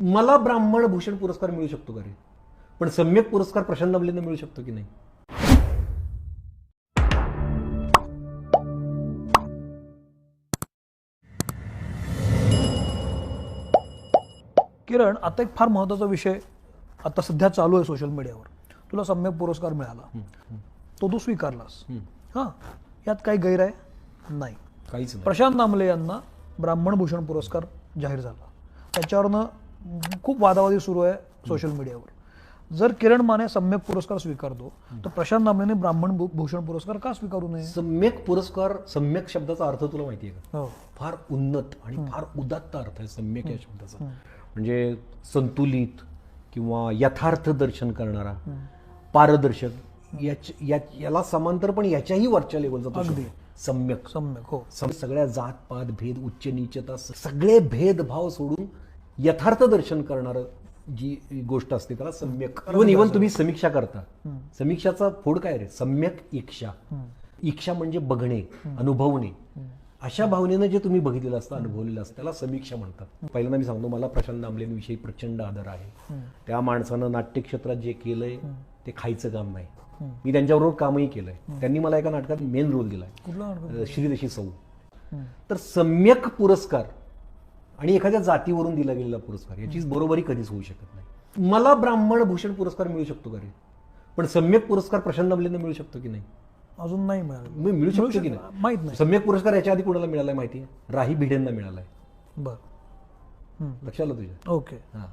मला ब्राह्मण भूषण पुरस्कार मिळू शकतो का रे? पण सम्यक पुरस्कार प्रशांत दामलेंना मिळू शकतो की नाही? किरण आता एक फार महत्त्वाचा विषय आता सध्या चालू आहे सोशल मीडियावर तुला सम्यक पुरस्कार मिळाला. तो तू स्वीकारलास. हां यात काही गैर आहे? नाही. काहीच नाही. प्रशांत नामले यांना ब्राह्मण भूषण पुरस्कार जाहीर झाला. त्याच्यावरनं खूप वादावादी सुरू आहे सोशल मीडियावर जर किरण माने सम्यक पुरस्कार स्वीकारतो तर प्रशांत नामलेने ब्राह्मण भूषण पुरस्कार का स्वीकारू नये? सम्यक पुरस्कार सम्यक शब्दाचा अर्थ तुला माहिती आहे का? हो. फार उन्नत आणि फार उदात्त अर्थ आहे सम्यक या शब्दाचा. म्हणजे संतुलित किंवा यथार्थ दर्शन करणारा पारदर्शक याच- याला समांतर पण याच्याही वरच्या लेवलचा. सम्यक. सम्यक हो. सगळ्या जात पात भेद उच्च नीचता सगळे भेदभाव सोडून यथार्थ दर्शन करणारं जी गोष्ट असते त्याला सम्यक इवन इवन तुम्ही समीक्षा करता. समीक्षाचा फोड काय रे? सम्यक इक्षा इक्षा म्हणजे बघणे अनुभवणे. अशा भावनेनं जे तुम्ही बघितलेलं असतं अनुभवलेलं असतं त्याला समीक्षा म्हणतात. पहिल्यांदा मी सांगतो मला प्रशांत दामलेंविषयी प्रचंड आदर आहे. त्या माणसानं नाट्यक्षेत्रात जे केलंय ते खायचं काम नाही. मी त्यांच्याबरोबर कामही केलंय. त्यांनी मला एका नाटकात मेन रोल दिलाय. श्रीदेशी सौ. तर सम्यक पुरस्कार आणि एखाद्या जातीवरून दिला गेलेला पुरस्कार याची बरोबरी कधीच होऊ शकत नाही. मला ब्राह्मण भूषण पुरस्कार मिळू शकतो का रे? पण सम्यक पुरस्कार प्रशांत दामलेंना मिळू शकतो की नाही? अजून नाही मिळालं. मिळू शकतो की नाही? माहीत नाही. सम्यक पुरस्कार याच्या आधी कोणाला मिळालाय माहिती? राही भिडेंना मिळालाय. बर. लक्षात आलं तुझ्या? ओके. हा.